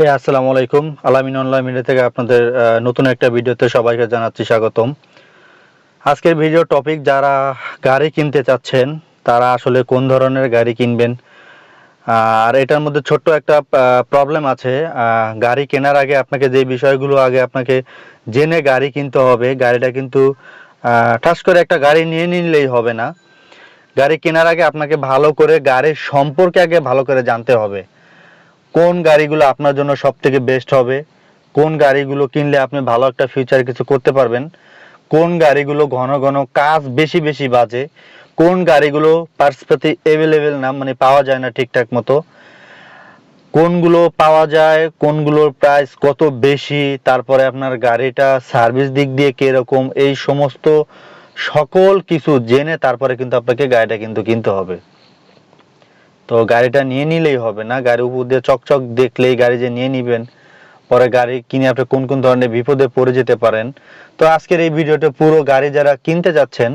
এই আসসালামু আলাইকুম। আলামিন অনলাইন মিডিয়া থেকে আপনাদের নতুন একটা ভিডিওতে সবাইকে জানাচ্ছি স্বাগতম। আজকের ভিডিও টপিক, যারা গাড়ি কিনতে চাচ্ছেন, তারা আসলে কোন ধরনের গাড়ি কিনবেন? আর এটার মধ্যে ছোট্ট একটা প্রবলেম আছে। গাড়ি কেনার আগে আপনাকে যে বিষয়গুলো আগে আপনাকে জেনে গাড়ি কিনতে হবে, গাড়িটা কিন্তু ঠাস করে একটা গাড়ি নিয়ে নিলেই হবে না। গাড়ি কেনার আগে আপনাকে ভালো করে গাড়ির সম্পর্কে আগে ভালো করে জানতে হবে। কোন গাড়িগুলো আপনার জন্য সব থেকে বেস্ট হবে? কোন গাড়িগুলো কিনলে আপনি ভালো একটা ফিউচার কিছু করতে পারবেন? কোন গাড়িগুলো ঘন ঘন কাজ বেশি বেশি বাজে? কোন গাড়িগুলো পার্সপাতি অ্যাভেলেবেল না মানে পাওয়া যায় না ঠিকঠাক মতো? কোনগুলো পাওয়া যায়, কোনগুলোর প্রাইস কত বেশি? তারপরে আপনার গাড়িটা সার্ভিস দিক দিয়ে কীরকম? এই সমস্ত সকল কিছু জেনে তারপরে কিন্তু আপনাকে গাড়িটা কিন্তু কিনতে হবে। তো গাড়িটা নিয়ে নিলেই হবে না। গাড়ি উপর দিয়ে চকচক দেখলেই গাড়ি যে নিয়ে নিবেন, পরে গাড়ি কিনে আপনি কোন কোন ধরনের বিপদে পড়ে যেতে পারেন। তো আজকের এই ভিডিওটা পুরো গাড়ি যারা কিনতে যাচ্ছেন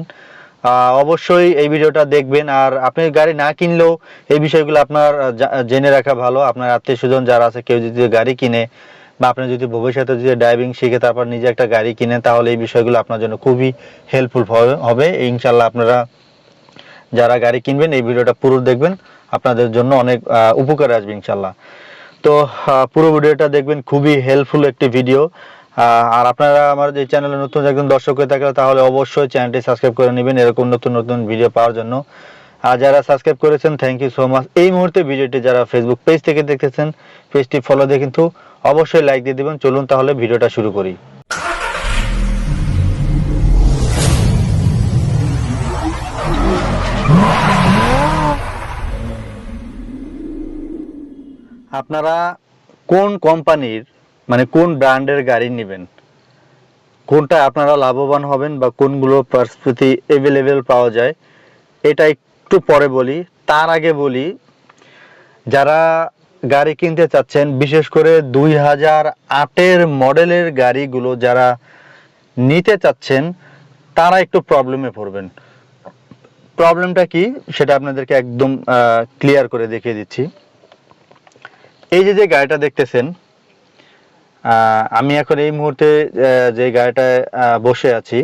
অবশ্যই এই ভিডিওটা দেখবেন। আর আপনি গাড়ি না কিনলেও এই বিষয়গুলো আপনার জেনে রাখা ভালো। আপনার আত্মীয় স্বজন যারা আছে, কেউ যদি গাড়ি কিনে বা আপনি যদি ভবিষ্যতে যদি ড্রাইভিং শিখে তারপর নিজে একটা গাড়ি কিনেন তাহলে এই বিষয়গুলো আপনার জন্য খুবই হেল্পফুল হবে। ইনশাল্লাহ আপনারা যারা গাড়ি কিনবেন, এই ভিডিওটা পুরো দেখবেন। আপনাদের জন্য অনেক উপকারে আসবে ইনশাল্লাহ তো পুরো ভিডিওটা দেখবেন, খুবই হেল্পফুল একটি ভিডিও আর আপনারা আমার এই চ্যানেলে নতুন একজন দর্শক হয়ে থাকলে তাহলে অবশ্যই চ্যানেলটি সাবস্ক্রাইব করে নেবেন, এরকম নতুন নতুন ভিডিও পাওয়ার জন্য। আর যারা সাবস্ক্রাইব করেছেন থ্যাংক ইউ সো মাচ এই মুহূর্তে ভিডিওটি যারা ফেসবুক পেজ থেকে দেখতেছেন পেজটি ফলো দিয়ে কিন্তু অবশ্যই লাইক দিয়ে দিবেন। চলুন তাহলে ভিডিওটা শুরু করি। আপনারা কোন কোম্পানির মানে কোন ব্র্যান্ডের গাড়ি নেবেন? কোনটা আপনারা লাভবান হবেন বা কোনগুলো পার্সপতি অ্যাভেলেবেল পাওয়া যায়, এটা একটু পরে বলি। তার আগে বলি, যারা গাড়ি কিনতে চাচ্ছেন, বিশেষ করে দুই হাজার আটের মডেলের গাড়িগুলো যারা নিতে চাচ্ছেন, তারা একটু প্রবলেমে পড়বেন। প্রবলেমটা কি? সেটা আপনাদেরকে একদম ক্লিয়ার করে দেখিয়ে দিচ্ছি। এই যে যে গাড়িটা দেখতেছেন আমি এখন এই মুহূর্তে যে গাড়িটায় বসে আছি,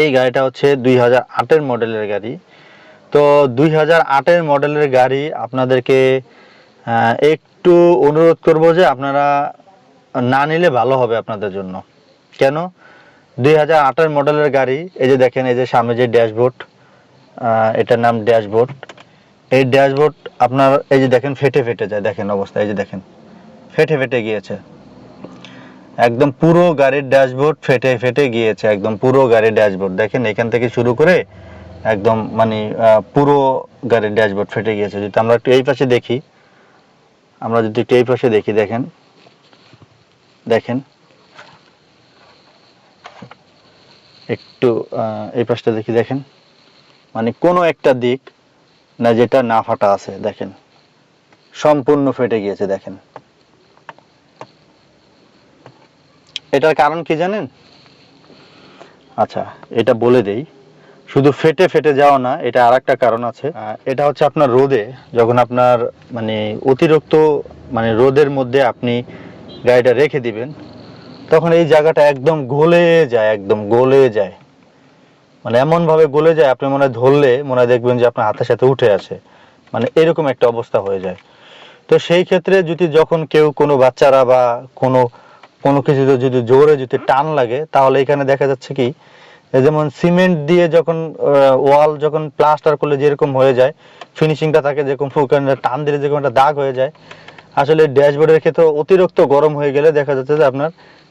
এই গাড়িটা হচ্ছে দুই হাজার মডেলের গাড়ি। তো দুই হাজার মডেলের গাড়ি আপনাদেরকে একটু অনুরোধ করব যে আপনারা না নিলে ভালো হবে আপনাদের জন্য। কেন? দুই হাজার মডেলের গাড়ি, এই যে দেখেন, এই যে সামনে যে ড্যাশবোর্ড এটার নাম ড্যাশবোর্ড। এই ড্যাশবোর্ড আপনার, এই যে দেখেন, ফেটে ফেটে যায়। দেখেন অবস্থা, এই যে দেখেন। ফেটে ফেটে গিয়েছে। একদম পুরো গাড়ির ড্যাশবোর্ড ফেটে ফেটে গিয়েছে, একদম পুরো গাড়ির ড্যাশবোর্ড। দেখেন, এখান থেকে শুরু করে একদম মানে পুরো গাড়ির ড্যাশবোর্ড ফেটে গিয়েছে। যদি আমরা একটু এই পাশে দেখি, আমরা যদি একটু এই পাশে দেখি, দেখেন। দেখেন। একটু এই পাশটা দেখি, দেখেন। মানে কোনো একটা দিক না যেটা না ফাটা আছে দেখেন। সম্পূর্ণ ফেটে গিয়েছে দেখেন। এটার কারণ কি জানেন? আচ্ছা এটা বলে দেই। শুধু ফেটে ফেটে যাওয়া না এটা আর একটা কারণ আছে। এটা হচ্ছে আপনার রোদে যখন আপনার মানে অতিরিক্ত মানে রোদের মধ্যে আপনি গাড়িটা রেখে দিবেন তখন এই জায়গাটা একদম গলে যায় একদম গলে যায়। মানে এমন ভাবে গলে যায়, আপনি মনে ধরলে মনে দেখবেন যে আপনার হাতের সাথে উঠে আসে। মানে এরকম একটা অবস্থা হয়ে যায়। তো সেই ক্ষেত্রে যদি যখন কেউ কোনো বাচ্চারা বা কোনো কোনো কিছুতে যদি জোরে যদি টান লাগে, তাহলে এখানে দেখা যাচ্ছে কি যেমন সিমেন্ট দিয়ে যখন ওয়াল যখন প্লাস্টার করলে যেরকম হয়ে যায়, ফিনিশিংটা থাকে যেরকম টান দিলে যেরকম একটা দাগ হয়ে যায়, আসলে ড্যাশবোর্ডের ক্ষেত্রে অতিরিক্ত গরম হয়ে গেলে দেখা যাচ্ছে যে আপনার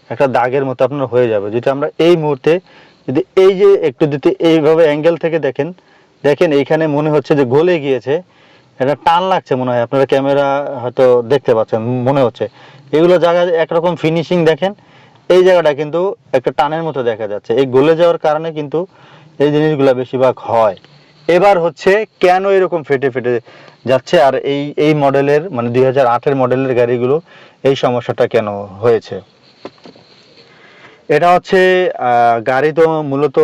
একটা দাগের মতো আপনার হয়ে যাবে। যদি আমরা এই মুহূর্তে যদি এই যে একটু যদি এইভাবে অ্যাঙ্গেল থেকে দেখেন দেখেন এইখানে মনে হচ্ছে যে গলে গিয়েছে এটা টান লাগছে মনে হয়। আপনারা ক্যামেরা হয়তো দেখতে পাচ্ছেন, মনে হচ্ছে। এগুলো জায়গায় একরকম ফিনিশিং দেখেন, এই জায়গাটা কিন্তু একটা টানের মতো দেখা যাচ্ছে। এই গলে যাওয়ার কারণে কিন্তু এই জিনিসগুলো বেশিরভাগ হয়। এবার হচ্ছে কেন এরকম ফেটে ফেটে যাচ্ছে আর এই এই মডেলের মানে দুই হাজার মডেলের গাড়িগুলো এই সমস্যাটা কেন হয়েছে? এটা হচ্ছে গাড়ি তো মূলত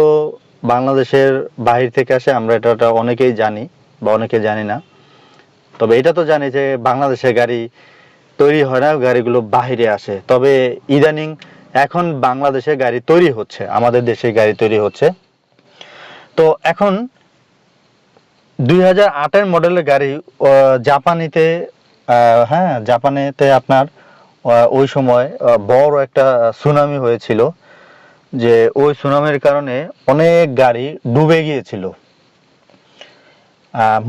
বাংলাদেশের বাহির থেকে আসে, আমরা এটা অনেকেই জানি বা অনেকে জানি না। তবে এটা তো জানি যে বাংলাদেশের গাড়ি তৈরি হয় না, গাড়িগুলো বাহিরে আসে। তবে ইদানিং এখন বাংলাদেশে গাড়ি তৈরি হচ্ছে, আমাদের দেশে গাড়ি তৈরি হচ্ছে। তো এখন দুই হাজার আটের মডেলের গাড়ি জাপানিতে হ্যাঁ জাপানেতে আপনার ওই সময় বড় একটা সুনামি হয়েছিল যে ওই সুনামির কারণে অনেক গাড়ি ডুবে গিয়েছিল।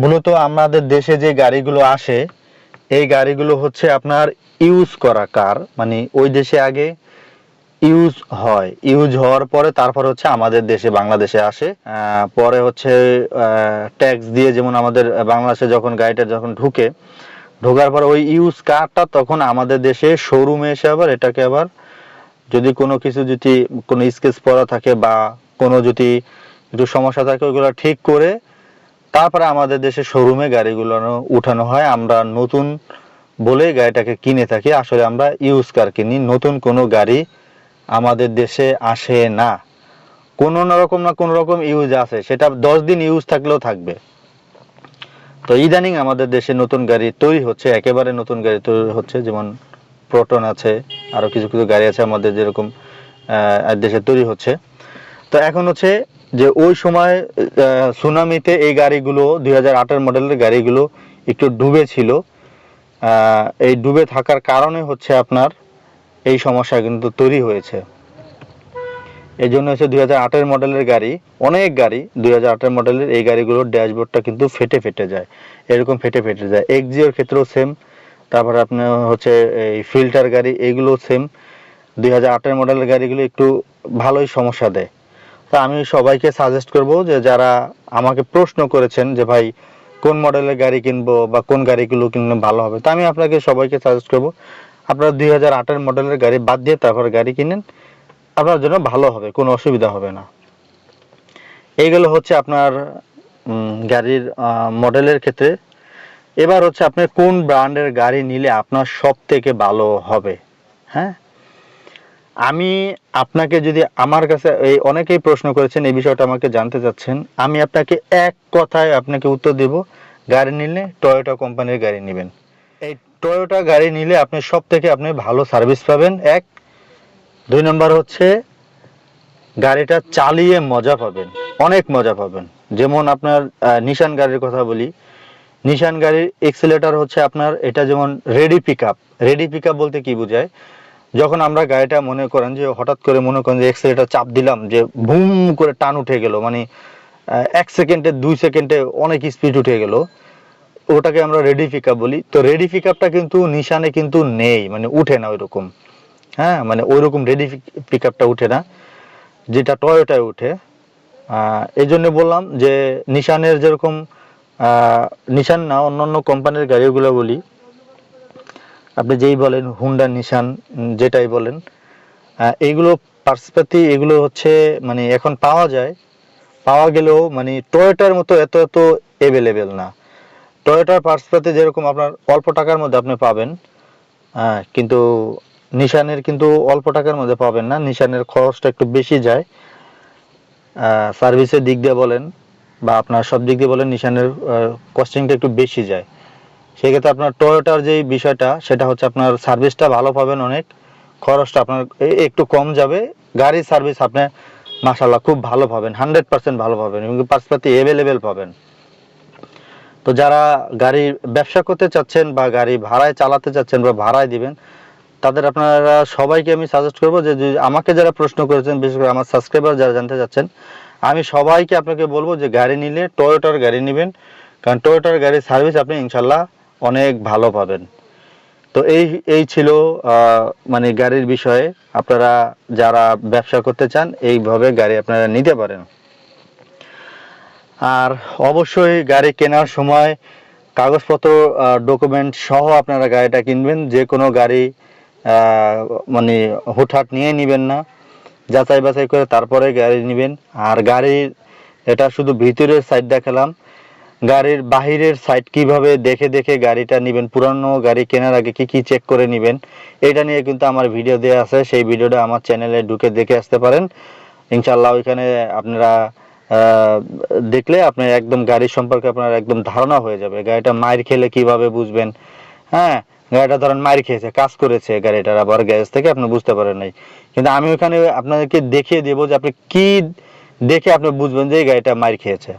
মূলত আমাদের দেশে যে গাড়িগুলো আসে, এই গাড়িগুলো হচ্ছে আপনার ইউজ করা কার মানে ওই দেশে আগে ইউজ হয়। ইউজ হওয়ার পরে তারপর হচ্ছে আমাদের দেশে, বাংলাদেশে আসে। পরে হচ্ছে ট্যাক্স দিয়ে যেমন আমাদের বাংলাদেশে যখন গাড়িটা যখন ঢুকে ঢোকার পর ওই ইউজ কারটা তখন আমাদের দেশে শোরুমে এসে আবার এটাকে আবার যদি কোনো কিছু যদি কোনো স্কেচ পড়া থাকে বা কোনো যদি একটু সমস্যা থাকে, ওইগুলো ঠিক করে তারপরে আমাদের দেশে শোরুমে গাড়িগুলো উঠানো হয়। আমরা নতুন বলে গাড়িটাকে কিনে থাকি। আসলে আমরা ইউজ কার কিনি। নতুন কোনো গাড়ি আমাদের দেশে আসে না। কোনো না রকম না কোনো রকম ইউজ আছে। সেটা দশ দিন ইউজ থাকলেও থাকবে। তো ইদানিং আমাদের দেশে নতুন গাড়ি তৈরি হচ্ছে, একেবারে নতুন গাড়ি তৈরি হচ্ছে, যেমন প্রোটন আছে, আরও কিছু কিছু গাড়ি আছে আমাদের যেরকম দেশে তৈরি হচ্ছে। তো এখন হচ্ছে যে ওই সময় সুনামিতে এই গাড়িগুলো, দুই হাজার মডেলের গাড়িগুলো একটু ডুবে ছিল। এই ডুবে থাকার কারণে হচ্ছে আপনার এই সমস্যা কিন্তু তৈরি হয়েছে। এই জন্য হচ্ছে দুই হাজার মডেলের গাড়ি, অনেক গাড়ি দুই হাজার মডেলের এই গাড়িগুলোর ড্যাশবোর্ডটা কিন্তু ফেটে ফেটে যায়, এরকম ফেটে ফেটে যায়। এক্সিওর ক্ষেত্রেও সেম তারপরে আপনার হচ্ছে এই ফিল্টার গাড়ি এগুলো সেম দুই হাজার মডেলের গাড়িগুলো একটু ভালোই সমস্যা দেয়। তা আমি সবাইকে সাজেস্ট করব যে যারা আমাকে প্রশ্ন করেছেন যে ভাই, কোন মডেলের গাড়ি কিনবো বা কোন গাড়িগুলো কিনলে ভালো হবে, তা আমি আপনাকে সবাইকে সাজেস্ট করব, আপনারা দুই হাজার মডেলের গাড়ি বাদ দিয়ে তারপর গাড়ি কিনেন। আপনার জন্য ভালো হবে, কোনো অসুবিধা হবে না। এইগুলো হচ্ছে আপনার গাড়ির মডেলের ক্ষেত্রে। এবার হচ্ছে আপনি কোন ব্র্যান্ডের গাড়ি নিলে আপনার সব থেকে ভালো হবে হ্যাঁ? আমি আপনাকে যদি আমার কাছে এই অনেকেই প্রশ্ন করেছেন, এই বিষয়টা আমাকে জানতে চাচ্ছেন, আমি আপনাকে এক কথায় আপনাকে উত্তর দেব, গাড়ি নিলে টয়োটা কোম্পানির গাড়ি নেবেন। এই টয়োটা গাড়ি নিলে আপনি সব থেকে আপনি ভালো সার্ভিস পাবেন। এক দুই নম্বর হচ্ছে, গাড়িটা চালিয়ে মজা পাবেন, অনেক মজা পাবেন। যেমন আপনার নিশান গাড়ির কথা বলি। নিশান গাড়ির এক্সেলেটার হচ্ছে আপনার, এটা যেমন ready pick up ready pick up বলতে কি বোঝায়? যখন আমরা গাড়িটা মনে করেন যে, হঠাৎ করে মনে করেন যে এক্সেলেটার চাপ দিলাম, যে ভুম করে টান উঠে গেল মানে এক সেকেন্ডে, দুই সেকেন্ডে অনেক স্পিড উঠে গেল, ওটাকে আমরা রেডি পিক আপ বলি। তো রেডি পিক আপটা কিন্তু নিশানে কিন্তু নেই মানে উঠে না ওইরকম। হ্যাঁ মানে ওইরকম রেডি পিক আপটা উঠে না, যেটা টয়োটায় উঠে। এই জন্য বললাম যে নিশানের যেরকম নিশান না, অন্যান্য কোম্পানির গাড়িগুলো বলি, আপনি যেই বলেন হুন্ডা নিশান যেটাই বলেন এইগুলো পার্সপাতি এগুলো হচ্ছে মানে এখন পাওয়া যায়, পাওয়া গেলেও মানে টয়োটার মতো এত এত অ্যাভেলেবেল না। টয়োটার পার্সপাতি যেরকম আপনার অল্প টাকার মধ্যে আপনি পাবেন হ্যাঁ কিন্তু নিশানের কিন্তু অল্প টাকার মধ্যে পাবেন না। নিশানের খরচটা একটু বেশি যায়। সার্ভিসের দিক দিয়ে বলেন বা আপনার সব দিক দিয়ে বলেন নিশানের কস্টিংটা একটু বেশি যায়। সেক্ষেত্রে আপনার টয়োটার যেই বিষয়টা, সেটা হচ্ছে আপনার সার্ভিসটা ভালো পাবেন অনেক। খরচটা আপনার একটু কম যাবে। গাড়ির সার্ভিস আপনি মাসাল্লাহ খুব ভালো পাবেন, হান্ড্রেড পার্সেন্ট ভালো পাবেন এবং পার্সপাতি অ্যাভেলেবেল পাবেন। তো যারা গাড়ি ব্যবসা করতে চাচ্ছেন বা গাড়ি ভাড়ায় চালাতে চাচ্ছেন বা ভাড়ায় দিবেন তাদের আপনারা সবাইকে আমি সাজেস্ট করব যে আমাকে যারা প্রশ্ন করেছেন, বিশেষ করে আমার সাবস্ক্রাইবার যারা জানতে চাচ্ছেন, আমি সবাইকে আপনাকে বলব যে গাড়ি নিলে টয়োটার গাড়ি নেবেন। কারণ টয়োটার গাড়ির সার্ভিস আপনি ইনশাল্লাহ অনেক ভালো পাবেন। তো এই এই ছিল মানে গাড়ির বিষয়ে আপনারা যারা ব্যবসা করতে চান, এইভাবে গাড়ি আপনারা নিতে পারেন। আর অবশ্যই গাড়ি কেনার সময় কাগজপত্র ডকুমেন্ট সহ আপনারা গাড়িটা কিনবেন। যে কোনো গাড়ি মানে হুটহাট নিয়ে নেবেন না। যাচাই বাছাই করে তারপরে গাড়ি নেবেন। আর গাড়ির, এটা শুধু ভিতরের সাইড দেখালাম। গাড়ির বাহিরের সাইড কীভাবে দেখে দেখে গাড়িটা নেবেন, পুরানো গাড়ি কেনার আগে কি কি চেক করে নেবেন, এটা নিয়ে কিন্তু আমার ভিডিও দেওয়া আছে। সেই ভিডিওটা আমার চ্যানেলে ঢুকে দেখে আসতে পারেন। ইনশাল্লাহ ওইখানে আপনারা দেখলে আপনার একদম গাড়ি সম্পর্কে আপনার একদম ধারণা হয়ে যাবে। গাড়িটা মায়ের খেলে কীভাবে বুঝবেন? হ্যাঁ গাড়িটা ধরেন মার খেয়েছে, কাজ করেছে গাড়িটার আবার গ্যারেজ থেকে, আপনি বুঝতে পারেন নাই। কিন্তু আমি ওখানে আপনাদেরকে দেখিয়ে দেবো যে আপনি কি দেখে আপনি বুঝবেন যে এই গাড়িটা মার খেয়েছে।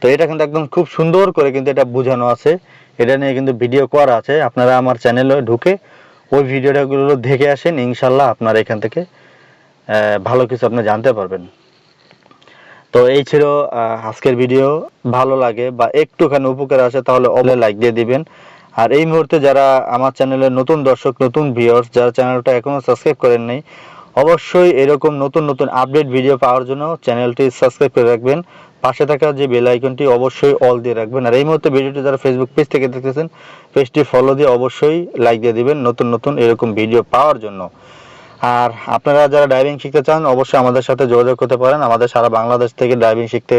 তো এটা কিন্তু একদম খুব সুন্দর করে কিন্তু এটা বোঝানো আছে। এটা নিয়ে কিন্তু ভিডিও করা আছে। আপনারা আমার চ্যানেলে ঢুকে ওই ভিডিওটাগুলো দেখে আসেন, ইনশাল্লাহ আপনারা এখান থেকে ভালো কিছু আপনি জানতে পারবেন। তো এই ছিল আজকের ভিডিও। ভালো লাগে বা একটুখানি উপকার আছে তাহলে অবশ্যই লাইক দিয়ে দিবেন। আর এই মুহূর্তে যারা আমার চ্যানেলের নতুন দর্শক, নতুন ভিউয়ার্স যারা চ্যানেলটা এখনও সাবস্ক্রাইব করেন নাই, অবশ্যই এরকম নতুন নতুন আপডেট ভিডিও পাওয়ার জন্য চ্যানেলটি সাবস্ক্রাইব করে রাখবেন। পাশে থাকা যে বেল আইকনটি অবশ্যই অল দিয়ে রাখবেন। আর এই মুহূর্তে ভিডিওটি যারা ফেসবুক পেজ থেকে দেখতেছেন পেজটি ফলো দিয়ে অবশ্যই লাইক দিয়ে দিবেন নতুন নতুন এরকম ভিডিও পাওয়ার জন্য। আর আপনারা যারা ড্রাইভিং শিখতে চান, অবশ্যই আমাদের সাথে যোগাযোগ করতে পারেন। আমাদের সারা বাংলাদেশ থেকে ড্রাইভিং শিখতে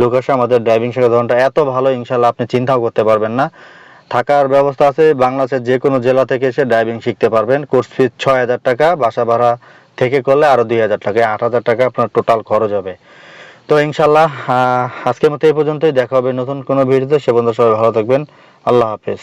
লোক আসে। আমাদের ড্রাইভিং শেখার ধরনটা এত ভালো ইনশাল্লাহ আপনি চিন্তাও করতে পারবেন না। থাকার ব্যবস্থা আছে। বাংলাদেশের যে কোনো জেলা থেকে এসে ড্রাইভিং শিখতে পারবেন। কোর্স ফি ছয় হাজার টাকা, বাসা ভাড়া থেকে করলে আরও দুই হাজার টাকা আট হাজার টাকা আপনার টোটাল খরচ হবে। তো ইনশাল্লাহ আজকের মতো এই পর্যন্তই। দেখা হবে নতুন কোনো ভিডিওতে। সে বন্ধু সবাই ভালো থাকবেন। আল্লাহ হাফেজ।